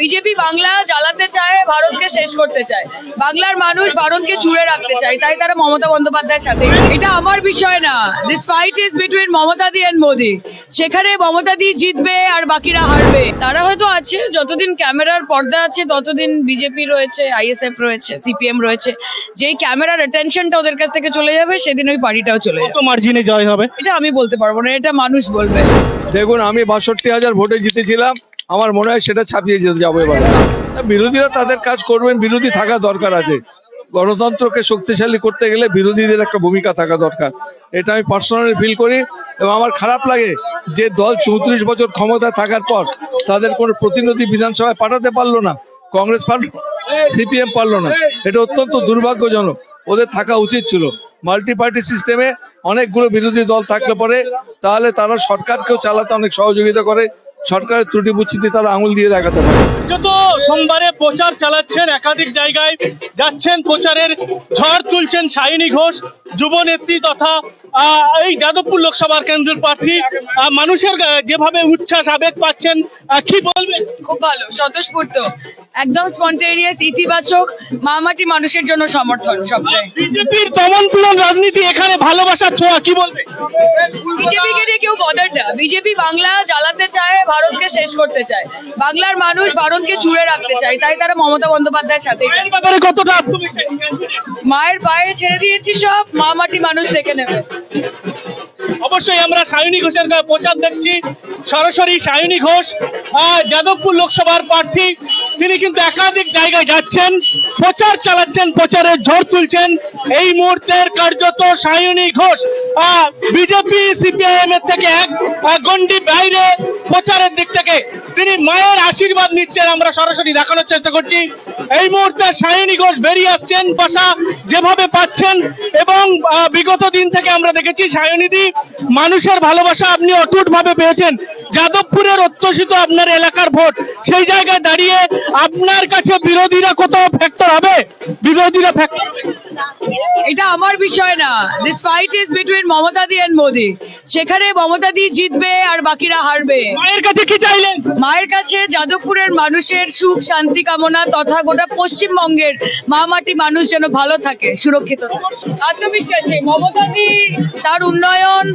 BJP Bangla জ্বালাতে চায় ভারতকে শেষ করতে চায়। বাংলার মানুষ ভারতকে জুড়ে রাখতে চায় তাই তারা মমতা বন্দ্যোপাধ্যায়ের সাথে। এটা আমার বিষয় না। This fight is between Mamata di and Modi. সেখানে মমতা দি জিতবে আর বাকিরা হারবে। তারা হয়তো আছে যতদিন ক্যামেরার পর্দা আছে ততদিন বিজেপি রয়েছে আইএসএফ রয়েছে সিপিএম রয়েছে। যেই ক্যামেরার অ্যাটেনশনটা ওদের কাছ থেকে চলে যাবে সেদিন ওই পার্টিটাও চলে যাবে। মার্জিনে জয় হবে? এটা আমি বলতে পারব না এটা মানুষ বলবে। দেখুন আমি বাষট্টি হাজার ভোটে জিতেছিলাম। আমার মনে হয় সেটা ছাপিয়ে যেতে যাব এবারে। বিরোধীরা তাদের কাজ করবেন, বিরোধী থাকা দরকার আছে। গণতন্ত্রকে শক্তিশালী করতে গেলে বিরোধীদের একটা ভূমিকা থাকা দরকার। এটা আমি পার্সোনালি ফিল করি এবং আমার খারাপ লাগে যে দল চৌত্রিশ বছর ক্ষমতায় থাকার পর তাদের কোনো প্রতিনিধি বিধানসভায় পাঠাতে পারল না, কংগ্রেস পারল সিপিএম পারল না। এটা অত্যন্ত দুর্ভাগ্যজনক। ওদের থাকা উচিত ছিল। মাল্টি পার্টি সিস্টেমে অনেকগুলো বিরোধী দল থাকলে পরে তাহলে তারা সরকারকেও চালাতে অনেক সহযোগিতা করে। সরকারের ত্রুটি বুচিতে তারা আঙুল দিয়ে দেখাতে পারে। যত সোমবারে প্রচার চালাচ্ছেন একাধিক জায়গায় যাচ্ছেন প্রচারের ঝড় তুলছেন শাহিনী ঘোষ যুব নেত্রী তথা আহ, এই যাদবপুর লোকসভার কেন্দ্রের প্রার্থী আহ, মানুষের যেভাবে উচ্ছ্বাস আবেগ পাচ্ছেন আহ, কি বলবেন? খুব ভালো স্বতঃস্ফূর্ত একদম স্পন্টেনিয়াস ইতিবাচক মামাটি মানুষের জন্য সমর্থন সবটাই। বিজেপির দমন রাজনীতি এখানে ভালোবাসা ছোঁয়া কি বলবে? বিজেপিকে নিয়ে কেউ বদার না। বিজেপি বাংলা জ্বালাতে চায় ভারতকে শেষ করতে চায়। বাংলার মানুষ ভারতকে জুড়ে রাখতে চায় তাই তারা মমতা বন্দ্যোপাধ্যায়ের সাথে কতটা মায়ের পায়ে ছেড়ে দিয়েছি সব মা মাটি মানুষ দেখে নেবে। অবশ্যই আমরা সায়নী ঘোষের প্রচার দেখছি। সরাসরি সায়নী ঘোষ যাদবপুর লোকসভার প্রার্থী তিনি কিন্তু একাধিক জায়গায় যাচ্ছেন, প্রচার চালাচ্ছেন, প্রচারের ঝড় তুলছেন। এই মুহূর্তের কার্যত সায়নী ঘোষ বিজেপি, সিপিআইএম এর থেকে এক গন্ডি বাইরে প্রচারের দিক থেকে তিনি মায়ের আশীর্বাদ নিচ্ছেন, আমরা সরাসরি দেখানোর চেষ্টা করছি। এই মুহূর্তে সায়নী ঘোষ বেরিয়ে আসছেন বাসা যেভাবে পাচ্ছেন এবং বিগত দিন থেকে আমরা দেখেছি সায়নীদি মানুষের ভালোবাসা আপনি অটুট ভাবে পেয়েছেন। যাদবপুরের অত্যুষিত আপনার এলাকার ভোট, সেই জায়গায় দাঁড়িয়ে আপনার কাছে বিরোধীরা কোথাও ফ্যাক্টর হবে? বিরোধীরা ফ্যাক্টর এটা আমার বিষয় না। This fight is between Mamata di and Modi. সেখানে মমতা দি জিতবে আর বাকিরা হারবে। মায়ের কাছে কি চাইলেন? মায়ের কাছে যাদবপুরের মানুষের সুখ শান্তি কামনা তথা গোটা পশ্চিমবঙ্গের মা মাটি মানুষ যেন ভালো থাকে সুরক্ষিত। আত্মবিশ্বাসী মমতা দি তার উন্নয়ন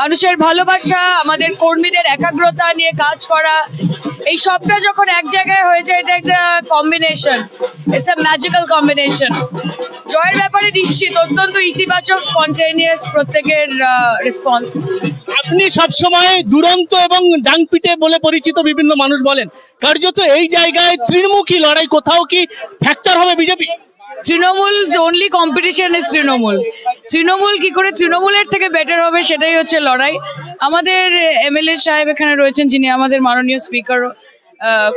মানুষের ভালোবাসা আমাদের কর্মীদের একাগ্রতা নিয়ে কাজ করা এই সবটা যখন এক জায়গায় হয়ে যায় এটা একটা combination it's a magical combination জয়ের ব্যাপারে নিশ্চিত অত্যন্ত ইতিবাচক স্পন্টেনিয়াস প্রত্যেকের রেসপন্স আপনি সবসময় দুরন্ত এবং ডাংপিটে বলে পরিচিত বিভিন্ন মানুষ বলেন। কার্যত এই জায়গায় ত্রিমুখী লড়াই কোথাও কি ফ্যাক্টর হবে BJP Trinamool only competition is Trinamool. Trinamool কি করে তৃণমূলের থেকে বেটার হবে সেটাই হচ্ছে লড়াই। আমাদের এমএলএ সাহেব এখানে রয়েছেন যিনি আমাদের মাননীয় স্পিকার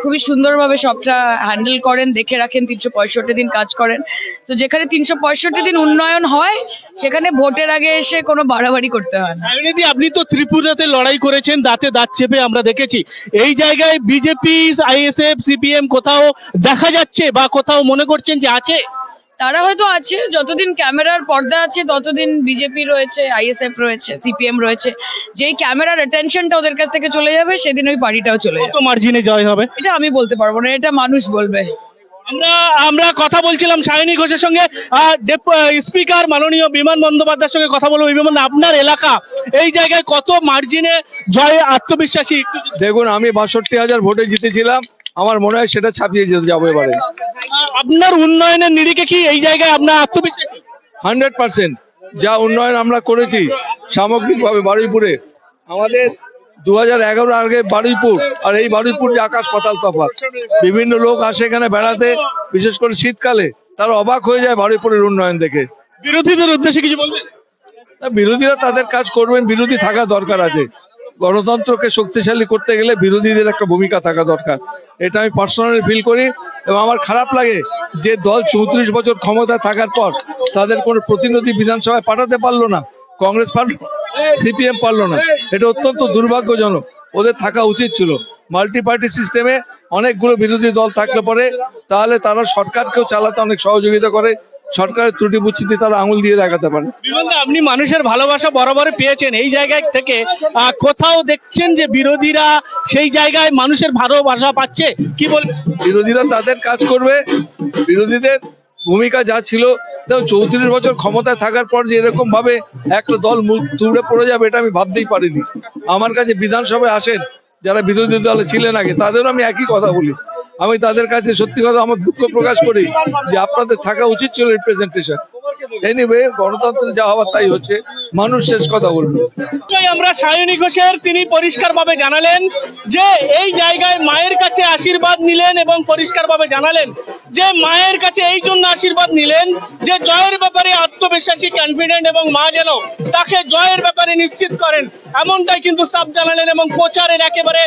খুবই সুন্দরভাবে সবটা হ্যান্ডেল করেন, দেখে রাখেন, তিনশো পঁয়ষট্টি দিন কাজ করেন। তো যেখানে তিনশো পঁয়ষট্টি দিন উন্নয়ন হয়, সেখানে ভোটের আগে এসে কোনো বাড়াবাড়ি করতে হয় না। আপনি তো ত্রিপুরাতে লড়াই করেছেন, দাঁতে দাঁত চেপে আমরা দেখেছি। এই জায়গায় বিজেপি আইএসএফ, সিপিএম কোথাও দেখা যাচ্ছে বা কোথাও মনে করছেন যে আছে? তারা হয়তো আছে যতদিন ক্যামেরার পর্দা আছে ততদিন বিজেপি রয়েছে আইএসএফ রয়েছে সিপিএম রয়েছে। যেই ক্যামেরার অ্যাটেনশনটা ওদের কাছ থেকে চলে যাবে সেদিন ওই পার্টিটাও চলে যাবে। মার্জিনে জয় হবে? এটা আমি বলতে পারব না এটা মানুষ বলবে। আমরা আমরা কথা বলছিলাম সায়নী ঘোষের সঙ্গে যে স্পিকার মাননীয় বিমান বন্দ্যোপাধ্যায়ের সঙ্গে কথা বলব বিমান আপনার এলাকা এই জায়গায় কত মার্জিনে জয়ে আত্মবিশ্বাসী? দেখুন আমি বাষট্টি হাজার ভোটে জিতেছিলাম আমার মনে হয় সেটা ছাপিয়ে যেতে যাব এবারে। আপনার উন্নয়নের নিরিখে কি এই জায়গায় আপনার আত্মবিশ্বাসী? Hundred percent. যা উন্নয়ন আমরা করেছি সামগ্রিকভাবে বারুইপুরে। আমাদের দু হাজার এগারো আগে বারুইপুর আর এই বারুইপুর যে আকাশ পাতাল তফাৎ। বিভিন্ন লোক আসে এখানে বেড়াতে বিশেষ করে শীতকালে। তারা অবাক হয়ে যায় বারুইপুরের উন্নয়ন দেখে। বিরোধীদের উদ্দেশ্যে কিছু বলবেন? বিরোধীরা তাদের কাজ করবেন বিরোধী থাকা দরকার আছে। গণতন্ত্রকে শক্তিশালী করতে গেলে বিরোধীদের একটা ভূমিকা থাকা দরকার। এটা আমি পার্সোনালি ফিল করি এবং আমার খারাপ লাগে যে দল চৌত্রিশ বছর ক্ষমতায় থাকার পর তাদের কোনো প্রতিনিধি বিধানসভায় পাঠাতে পারল না, কংগ্রেস পারল সিপিএম পারল না। এটা অত্যন্ত দুর্ভাগ্যজনক। ওদের থাকা উচিত ছিল। মাল্টি পার্টি সিস্টেমে অনেকগুলো বিরোধী দল থাকলে পরে তাহলে তারা সরকারকেও চালাতে অনেক সহযোগিতা করে। সরকারের ত্রুটি বুচ্ছিতে তারা আঙুল দিয়ে দেখাতে পারে। আপনি মানুষের ভালোবাসা বরাবর পেয়েছেন এই জায়গায় থেকে। কোথাও দেখছেন যে বিরোধীরা সেই জায়গায় মানুষের ভালোবাসা পাচ্ছে? কি বলবেন বিরোধীরা তাদের কাজ করবে। বিরোধীদের ভূমিকা যা ছিল তো চৌত্রিশ বছর ক্ষমতায় থাকার পর যে এরকম ভাবে একটা দল তুড়ে পড়ে যাবে এটা আমি ভাবতেই পারিনি। আমার কাছে বিধানসভায় আসেন যারা বিরোধী দলে ছিলেন আগে তাদেরও আমি একই কথা বলি। আমি তাদের কাছে সত্যি কথা আমার দুঃখ প্রকাশ করি যে আপনাদের থাকা উচিত ছিল রিপ্রেজেন্টেশন এনিওয়ে গণতন্ত্রে যা হওয়ার তাই হচ্ছে। মানুষ শেষ কথা বলবে। আমরা সায়নী ঘোষের, তিনি পরিষ্কারভাবে জানালেন যে এই জায়গায় মায়ের কাছে আশীর্বাদ নিলেন এবং পরিষ্কারভাবে জানালেন যে মায়ের কাছে এই জন্য আশীর্বাদ নিলেন যে জয়ের ব্যাপারে আত্মবিশ্বাসী কনফিডেন্ট এবং মা যেন তাকে জয়ের ব্যাপারে নিশ্চিত করেন। এমনটাই কিন্তু সাপ জানালেন এবং প্রচারের একেবারে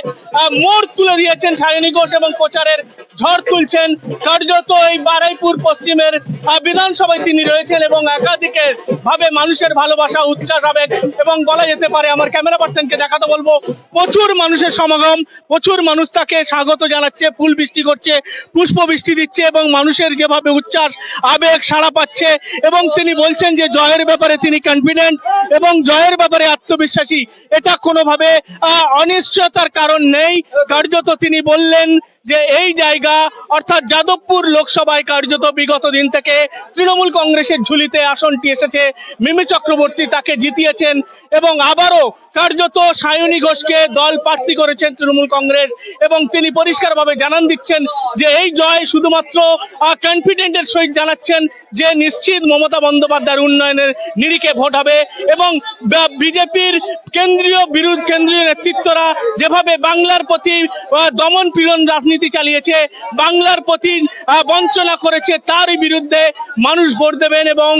মোড় তুলে দিয়েছেন সায়নী ঘোষ এবং প্রচারের ঝড় তুলছেন। কার্যত এই বারাইপুর পশ্চিমের বিধানসভায় তিনি রয়েছেন এবং একাধিকের ভাবে মানুষের ভালোবাসা উচ্ছ্বাস আবেগ এবং বলা যেতে পারে, আমার ক্যামেরা পার্সনকে দেখাতে বলব, প্রচুর মানুষের সমাগম, প্রচুর মানুষ তাকে স্বাগত জানাচ্ছে, ফুল বৃষ্টি করছে, পুষ্প বৃষ্টি দিচ্ছে এবং মানুষের যেভাবে উচ্ছ্বাস, আবেগ সাড়া পাচ্ছে এবং তিনি বলছেন যে জয়ের ব্যাপারে তিনি কনফিডেন্ট এবং জয়ের ব্যাপারে আত্মবিশ্বাসী। এটা কোনোভাবে অনিশ্চয়তার কারণ নেই। কার্যত তিনি বললেন যে এই জায়গা, অর্থাৎ যাদবপুর লোকসভায় কার্যত বিগত দিন থেকে তৃণমূল কংগ্রেসের ঝুলিতে আসনটি এসেছে। মিমি চক্রবর্তী তাকে জিতিয়েছেন এবং আবারও কার্যত সায়নী ঘোষকে দল প্রার্থী করেছেন তৃণমূল কংগ্রেস এবং তিনি পরিষ্কারভাবে জানান দিচ্ছেন যে এই জয় শুধুমাত্র কনফিডেন্টের সহিত জানাচ্ছেন যে নিশ্চিত মমতা বন্দ্যোপাধ্যায়ের উন্নয়নের নিরিখে ভোট হবে এবং বিজেপির কেন্দ্রীয় বিরোধ, কেন্দ্রীয় নেতৃত্বরা যেভাবে বাংলার প্রতি দমন পীড়ন রাজনীতি চালিয়েছে, বাংলার প্রতি বঞ্চনা করেছে, তারই বিরুদ্ধে মানুষ ভোট দেবেন এবং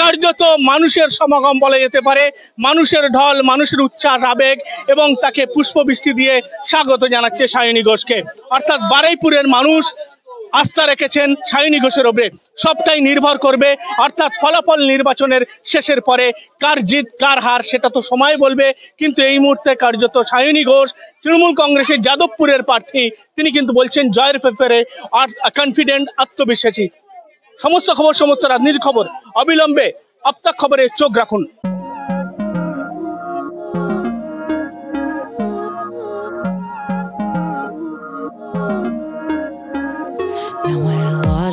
কার্যত মানুষের সমাগম বলা যেতে পারে, মানুষের ঢল, মানুষের উচ্ছ্বাস, আবেগ এবং তাকে পুষ্পবৃষ্টি দিয়ে স্বাগত জানাচ্ছে সায়নী ঘোষকে। অর্থাৎ বারাইপুরের মানুষ আস্থা রেখেছেন সায়নী ঘোষের ওপরে সবটাই নির্ভর করবে, অর্থাৎ ফলাফল নির্বাচনের শেষের পরে কার জিত, কার হার, সেটা তো সময় বলবে। কিন্তু এই মুহূর্তে কার্যত সায়নী ঘোষ তৃণমূল কংগ্রেসের যাদবপুরের প্রার্থী। তিনি কিন্তু বলছেন, জয়ের ব্যাপারে কনফিডেন্ট আত্মবিশ্বাসী। সমস্ত খবর সমস্ত রাজনীতির খবর। অবিলম্বে আপ্তাক খবরে চোখ রাখুন।